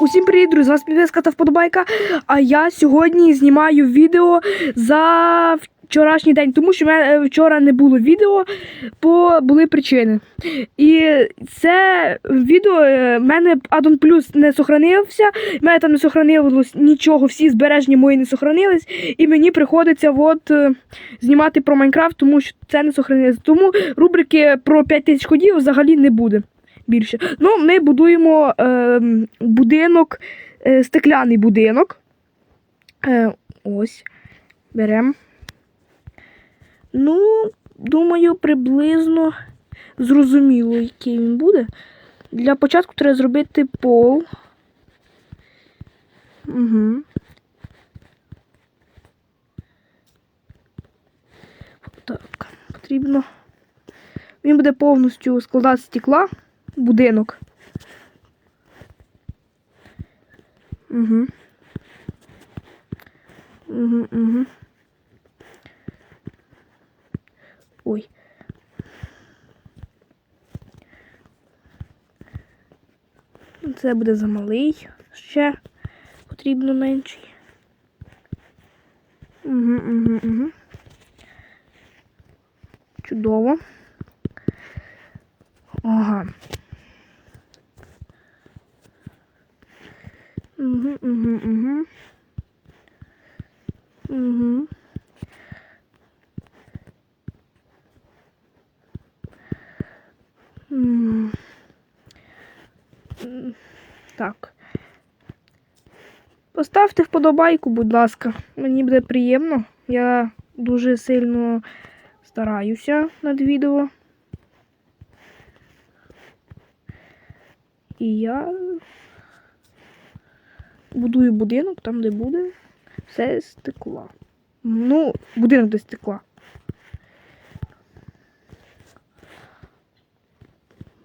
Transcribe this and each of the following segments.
Усім привіт, друзі! З вас підписка та вподобайка. А я сьогодні знімаю відео за вчорашній день, тому що в мене вчора не було відео, бо були причини. І це відео е, в мене Addon Plus не сохранився. В мене там не сохранилось нічого, всі збереження мої не сохранились. І мені приходиться от, е, знімати про Майнкрафт, тому що це не сохранилось. Тому рубрики про 5000 ходів взагалі не буде більше. Ну, ми будуємо е, будинок, е, стекляний будинок. Е, ось. Беремо. Ну, думаю, приблизно зрозуміло, який він буде. Для початку треба зробити пол. Угу. Так, потрібно. Він буде повністю складати стекла будинок. Угу. Угу, угу. Ой. Це буде замалий ще потрібно менший. Угу, угу, угу. Чудово. Ага. Угу, угу, угу. Угу. Так. Поставте вподобайку, будь ласка. Мені буде приємно. Я дуже сильно стараюся над відео. І я будую будинок там, де буде все стекла. Ну, будинок де стекла.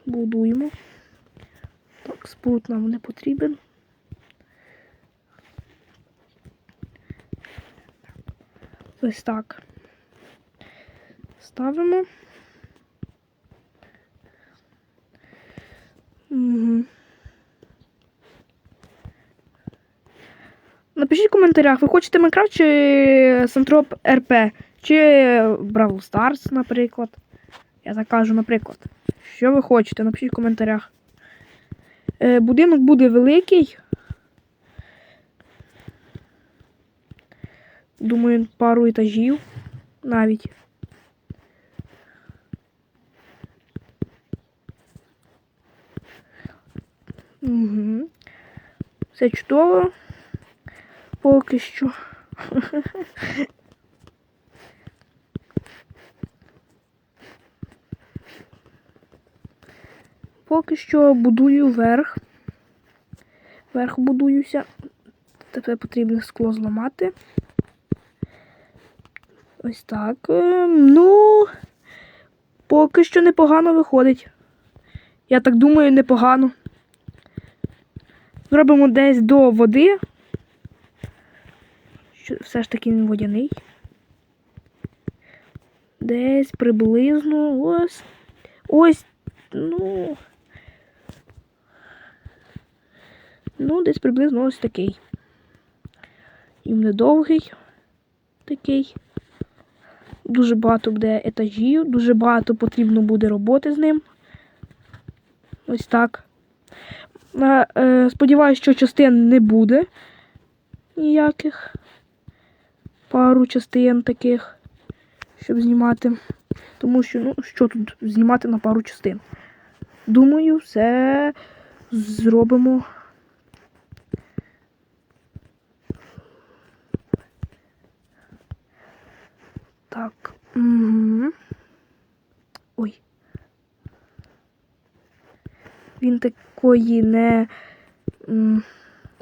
Будуємо. Так, спрут нам не потрібен. Ось так. Ставимо. Напишіть в коментарях, ви хочете Майнкрафт чи Сантроп РП, чи Бравл Старс, наприклад. Я так кажу, наприклад. Що ви хочете, напишіть в коментарях. Е, будинок буде великий. Думаю, пару етажів навіть. Угу. Все чудово. Поки що. Поки що будую верх. Верх будуюся. Тепер потрібно скло зламати. Ось так. Ем, Ну, поки що непогано виходить. Я так думаю, непогано. Зробимо десь до води. Все ж таки він водяний. Десь приблизно ось. Ось, ну. Ну, десь приблизно ось такий. І недовгий такий. Дуже багато буде етажів, дуже багато потрібно буде роботи з ним. Ось так. Е, Сподіваюсь, що частин не буде ніяких. Пару частин таких, щоб знімати. Тому що, ну, що тут знімати на пару частин. Думаю, все зробимо. Так. Угу. Ой. Він такої не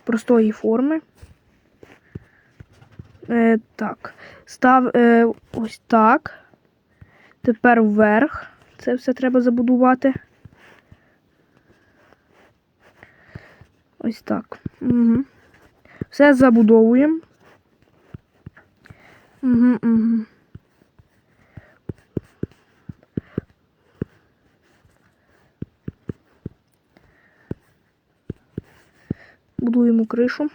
простої форми. Е, так. Став е, ось так. Тепер вверх. Це все треба забудувати. Ось так. Угу. Все забудовуємо. Угу, угу. Будуємо кришу.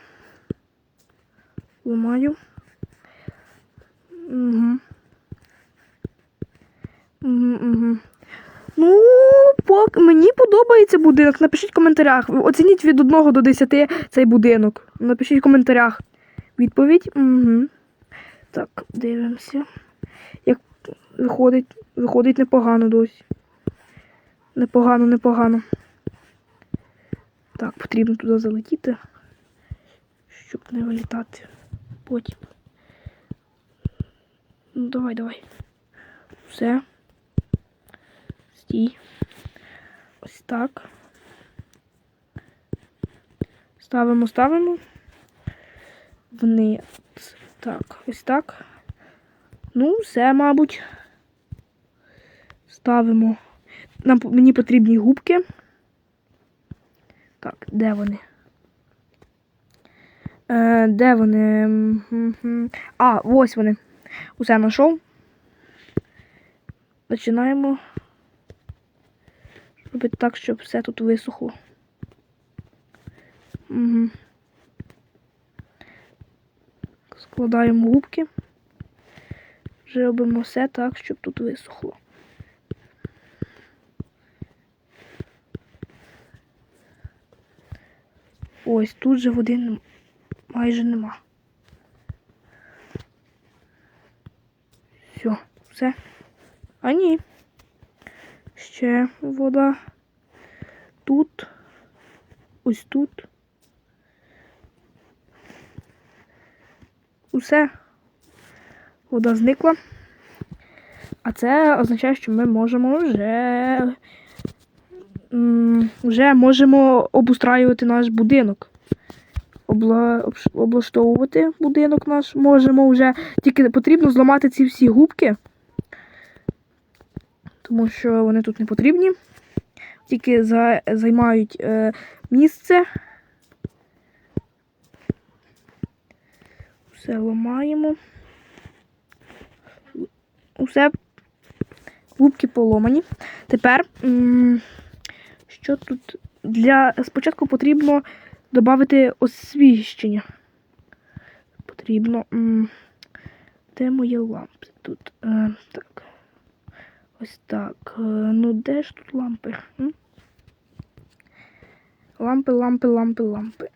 Ламаю. Угу. Угу, угу. Ну, пок... мені подобається будинок. Напишіть в коментарях. Оцініть від 1 до 10 цей будинок. Напишіть в коментарях. Відповідь. Угу. Так, дивимося. Як виходить, виходить непогано досі. Непогано, непогано. Так, потрібно туди залетіти, щоб не вилітати потім. Ну, давай, давай. Все. Стій. Ось так. Ставимо, ставимо. Вниз. Так, ось так. Ну, все, мабуть. Ставимо. Нам мені потрібні губки. Так, де вони? Е, де вони? А, ось вони. Усе знайшов. Починаємо робити так, щоб все тут висохло. Угу. Складаємо губки. Вже робимо все так, щоб тут висохло. Ось тут же води майже нема. Все, все. А ні. Ще вода. Тут. Ось тут. Усе. Вода зникла. А це означає, що ми можемо вже вже можемо обустраювати наш будинок. Обла... Облаштовувати будинок наш можемо вже. Тільки потрібно зламати ці всі губки, тому що вони тут не потрібні. Тільки за... займають е, місце. Все ламаємо. Усе губки поломані. Тепер. що тут для спочатку потрібно додати освіщення. Потрібно. Де мої лампи? Тут. Е, так. Ось так. Е, ну де ж тут лампи? Лампи, лампи, лампи, лампи.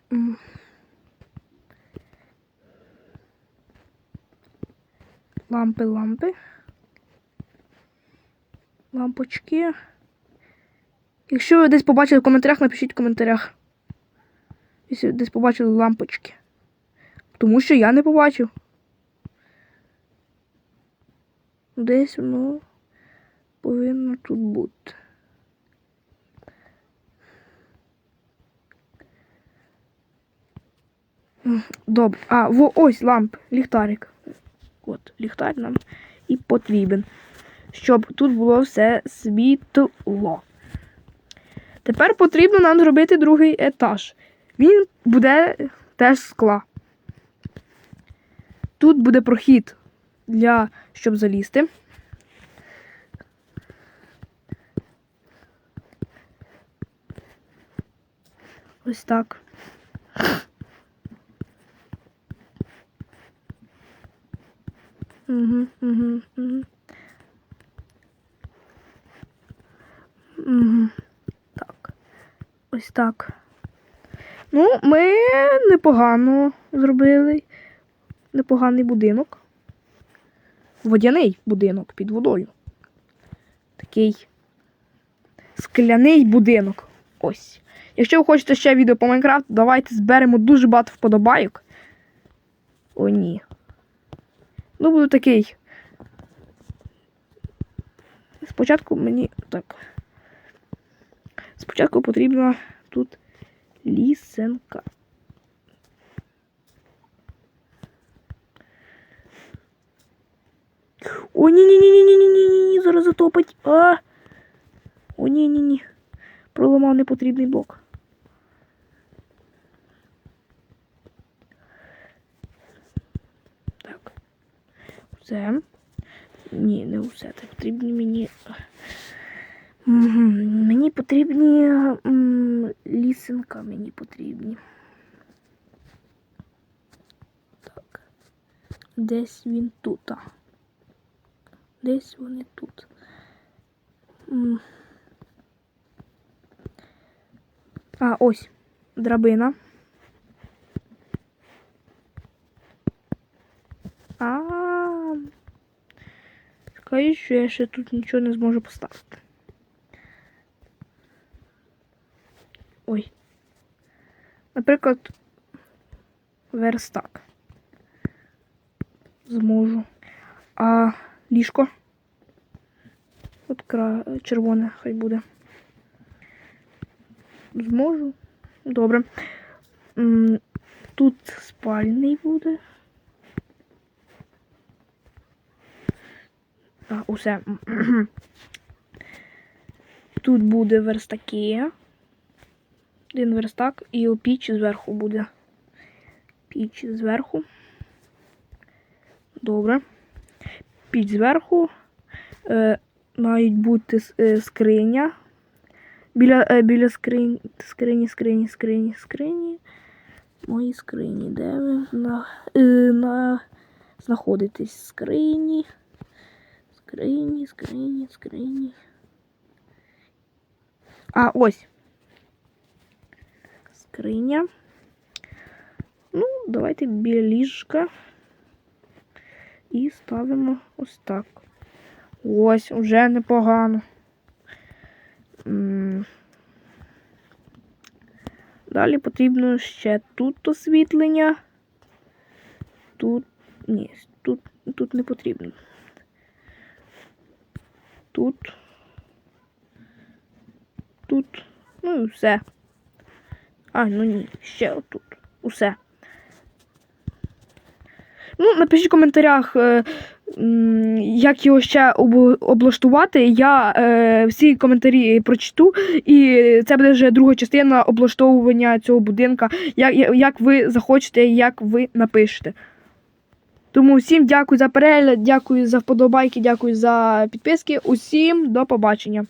Лампи, лампи. Лампочки. Якщо ви десь побачили в коментарях, напишіть в коментарях. Десь побачили лампочки. Тому що я не побачив. Десь воно повинно тут бути. Добре. А, во, ось ламп, ліхтарик. От, ліхтар нам і потрібен. Щоб тут було все світло. Тепер потрібно нам зробити другий етаж. Він буде теж скла. Тут буде прохід для щоб залізти. Ось так. Угу, угу, угу. Угу. Так. Ось так. Ну, ми непогано зробили. Непоганий будинок. Водяний будинок під водою. Такий скляний будинок. Ось. Якщо ви хочете ще відео по Майнкрафту, давайте зберемо дуже багато вподобайок. О, ні. Ну, буду такий. Спочатку мені. Так. Спочатку потрібна тут Лісенка. О, ні-не-не-не-не-не-не-ні-ні, зараз затопить. А! О, ні-ні-ні. Проламав непотрібний блок. Так. Все. Ні, не усе. це потрібні мені. Мені потрібні лісенка мені потрібні. Так. Десь він тут. а Десь вони тут. А, ось драбина. А, -а, що я ще тут нічого не зможу поставити. Ой. Наприклад, верстак. Зможу. А ліжко. От червоне хай буде. Зможу. Добре. Тут спальний буде. А, усе. Тут буде верстаки. Один верстак і піч зверху буде. Піч зверху. Добре. Піч зверху. Е, мають бути е, скриня. Біля, е, біля скрині, скрині, скрині, скрині, скрині. Мої скрині. Де ви на, е, на, знаходитесь? Скрині. Скрині, скрині, скрині. А, ось. Скриня. Ну, давайте біля ліжка. І ставимо ось так. Ось, уже непогано. Далі потрібно ще тут освітлення. Тут. Ні, тут, тут не потрібно. Тут. Тут. Ну і все. А, ну ні, ще отут. Усе. Ну, напишіть в коментарях, е, як його ще об- облаштувати. Я е, всі коментарі прочту, і це буде вже друга частина облаштовування цього будинка, як, як ви захочете, як ви напишете. Тому всім дякую за перегляд, дякую за вподобайки, дякую за підписки. Усім до побачення.